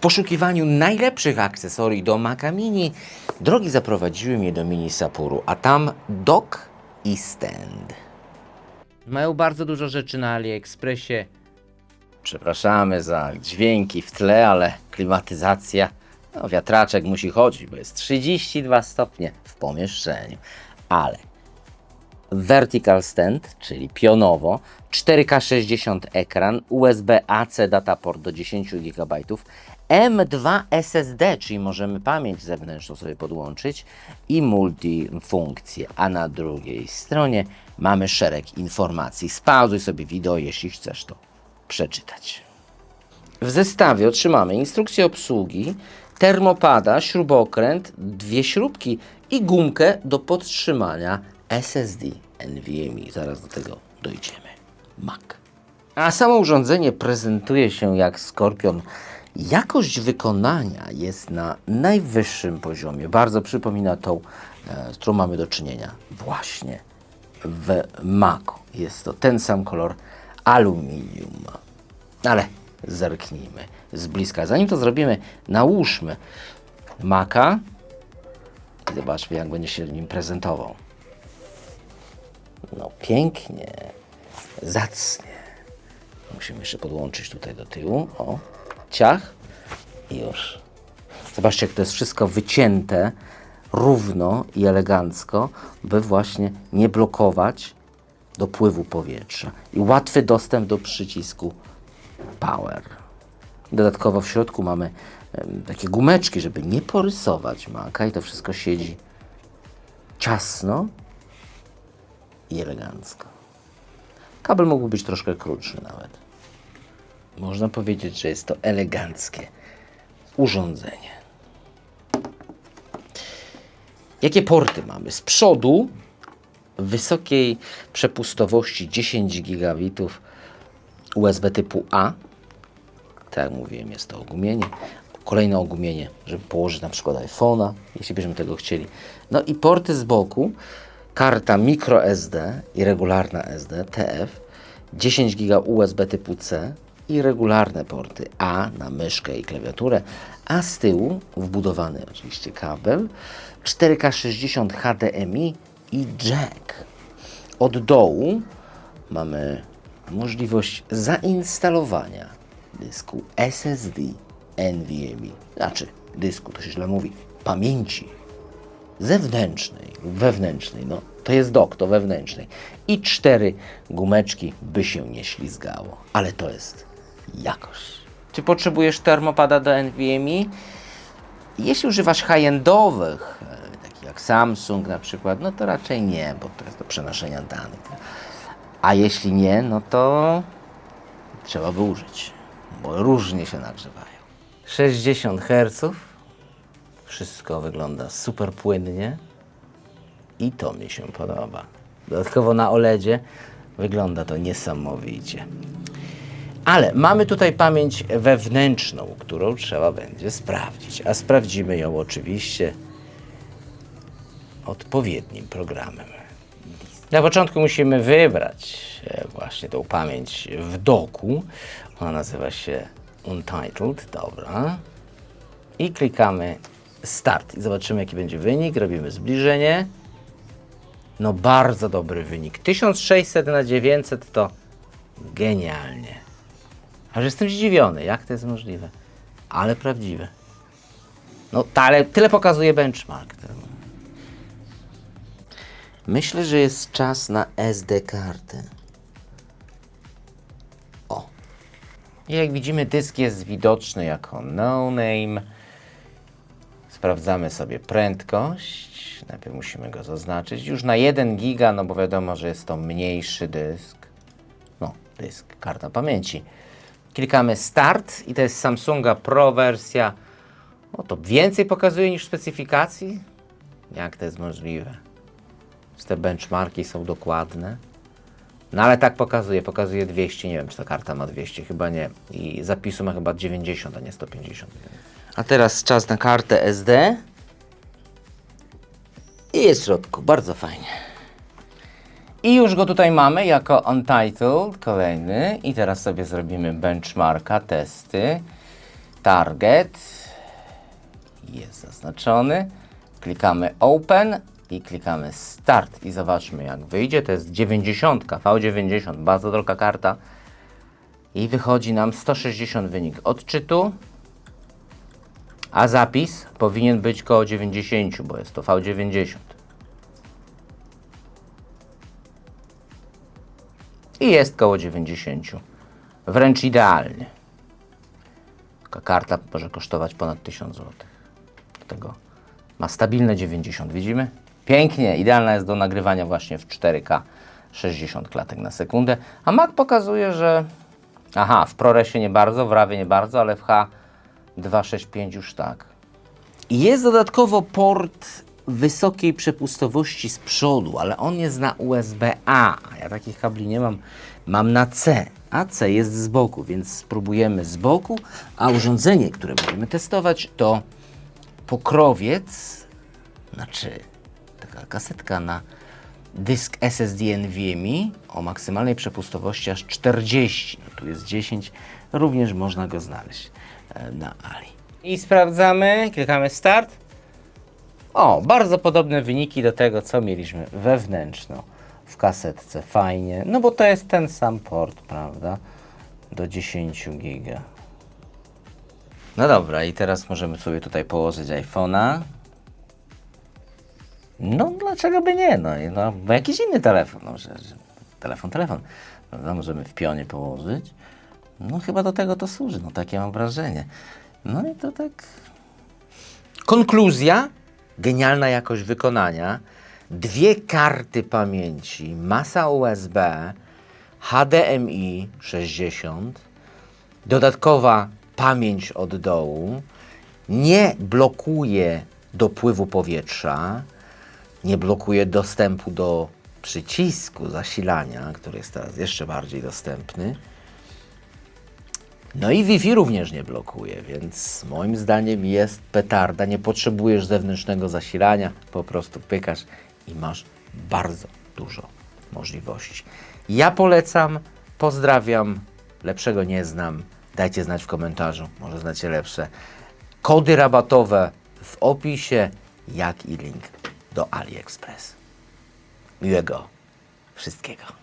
poszukiwaniu najlepszych akcesorii do Maca Mini drogi zaprowadziły mnie do Mini Sapuru, a tam dock i stand. Mają bardzo dużo rzeczy na AliExpressie. Przepraszamy za dźwięki w tle, ale klimatyzacja, no wiatraczek musi chodzić, bo jest 32 stopnie w pomieszczeniu. Ale vertical stand, czyli pionowo, 4K 60 ekran, USB-AC dataport do 10 GB, M2 SSD, czyli możemy pamięć zewnętrzną sobie podłączyć i multifunkcje, a na drugiej stronie mamy szereg informacji. Spauzuj sobie wideo, jeśli chcesz to przeczytać. W zestawie otrzymamy instrukcję obsługi, termopada, śrubokręt, dwie śrubki i gumkę do podtrzymania SSD NVMe. Zaraz do tego dojdziemy. Mac. A samo urządzenie prezentuje się jak Skorpion. Jakość wykonania jest na najwyższym poziomie. Bardzo przypomina tą, e, z którą mamy do czynienia właśnie w Macu. Jest to ten sam kolor aluminium. Ale zerknijmy z bliska. Zanim to zrobimy, nałóżmy Maca i zobaczmy, jak będzie się nim prezentował. No pięknie, zacnie. Musimy jeszcze podłączyć tutaj do tyłu. O, ciach i już. Zobaczcie, jak to jest wszystko wycięte równo i elegancko, by właśnie nie blokować dopływu powietrza. I łatwy dostęp do przycisku Power. Dodatkowo w środku mamy takie gumeczki, żeby nie porysować maka i to wszystko siedzi ciasno i elegancko. Kabel mógłby być troszkę krótszy nawet. Można powiedzieć, że jest to eleganckie urządzenie. Jakie porty mamy? Z przodu wysokiej przepustowości 10 gigabitów USB typu A. Tak jak mówiłem, jest to ogumienie. Kolejne ogumienie, żeby położyć na przykład iPhone'a, jeśli byśmy tego chcieli. No i porty z boku. Karta microSD i regularna SD TF. 10 giga USB typu C i regularne porty A na myszkę i klawiaturę, a z tyłu wbudowany oczywiście kabel 4K 60 HDMI i jack. Od dołu mamy możliwość zainstalowania dysku SSD NVMe, znaczy dysku, to się źle mówi, pamięci zewnętrznej lub wewnętrznej, no to jest dock, to wewnętrznej i cztery gumeczki, by się nie ślizgało, ale to jest jakość. Czy potrzebujesz termopada do NVMe? Jeśli używasz high-endowych, e, takich jak Samsung na przykład, no to raczej nie, bo to jest do przenoszenia danych. A jeśli nie, no to trzeba by użyć, bo różnie się nagrzewają. 60 Hz, wszystko wygląda super płynnie i to mi się podoba. Dodatkowo na OLEDzie wygląda to niesamowicie. Ale mamy tutaj pamięć wewnętrzną, którą trzeba będzie sprawdzić. A sprawdzimy ją oczywiście odpowiednim programem. Na początku musimy wybrać e, właśnie tą pamięć w doku. Ona nazywa się Untitled, dobra. I klikamy Start i zobaczymy jaki będzie wynik. Robimy zbliżenie. No bardzo dobry wynik. 1600 na 900 to genialnie. Aż jestem zdziwiony, jak to jest możliwe. Ale prawdziwe. No, ale tyle pokazuje benchmark. Myślę, że jest czas na SD kartę. O. I jak widzimy, dysk jest widoczny jako no name. Sprawdzamy sobie prędkość. Najpierw musimy go zaznaczyć. Już na 1 giga, no bo wiadomo, że jest to mniejszy dysk. No, dysk, karta pamięci. Klikamy Start i to jest Samsunga Pro wersja. O, to więcej pokazuje niż specyfikacji? Jak to jest możliwe? Czy te benchmarki są dokładne? No ale tak pokazuje, pokazuje 200, nie wiem czy ta karta ma 200, chyba nie. I zapisu ma chyba 90, a nie 150. A teraz czas na kartę SD. I jest w środku, bardzo fajnie. I już go tutaj mamy jako Untitled, kolejny. I teraz sobie zrobimy benchmarka, testy. Target jest zaznaczony. Klikamy Open i klikamy Start i zobaczmy jak wyjdzie. To jest 90, V90, bardzo droga karta. I wychodzi nam 160 wynik odczytu, a zapis powinien być koło 90, bo jest to V90. I jest koło 90. Wręcz idealnie. Taka karta może kosztować ponad 1000 zł. Dlatego ma stabilne 90. Widzimy? Pięknie. Idealna jest do nagrywania właśnie w 4K 60 klatek na sekundę. A Mac pokazuje, że aha, w ProResie nie bardzo, w RAWie nie bardzo, ale w H265 już tak. Jest dodatkowo port wysokiej przepustowości z przodu, ale on jest na USB-A. Ja takich kabli nie mam. Mam na C, a C jest z boku, więc spróbujemy z boku. A urządzenie, które będziemy testować, to pokrowiec, znaczy taka kasetka na dysk SSD NVMe o maksymalnej przepustowości aż 40. No tu jest 10, również można go znaleźć e, na Ali. I sprawdzamy, klikamy start. O, bardzo podobne wyniki do tego, co mieliśmy wewnętrzno w kasetce. Fajnie, no bo to jest ten sam port, prawda? Do 10 giga. No dobra, i teraz możemy sobie tutaj położyć iPhone'a. No, dlaczego by nie? No, no bo jakiś inny telefon. No, że, że telefon, telefon. Prawda? Możemy w pionie położyć. No, chyba do tego to służy. No, takie mam wrażenie. No i to tak. Konkluzja. Genialna jakość wykonania. Dwie karty pamięci, masa USB, HDMI 60, dodatkowa pamięć od dołu, nie blokuje dopływu powietrza, nie blokuje dostępu do przycisku zasilania, który jest teraz jeszcze bardziej dostępny. No i Wi-Fi również nie blokuje, więc moim zdaniem jest petarda. Nie potrzebujesz zewnętrznego zasilania, po prostu pykasz i masz bardzo dużo możliwości. Ja polecam, pozdrawiam, lepszego nie znam. Dajcie znać w komentarzu, może znacie lepsze. Kody rabatowe w opisie, jak i link do AliExpress. Miłego wszystkiego.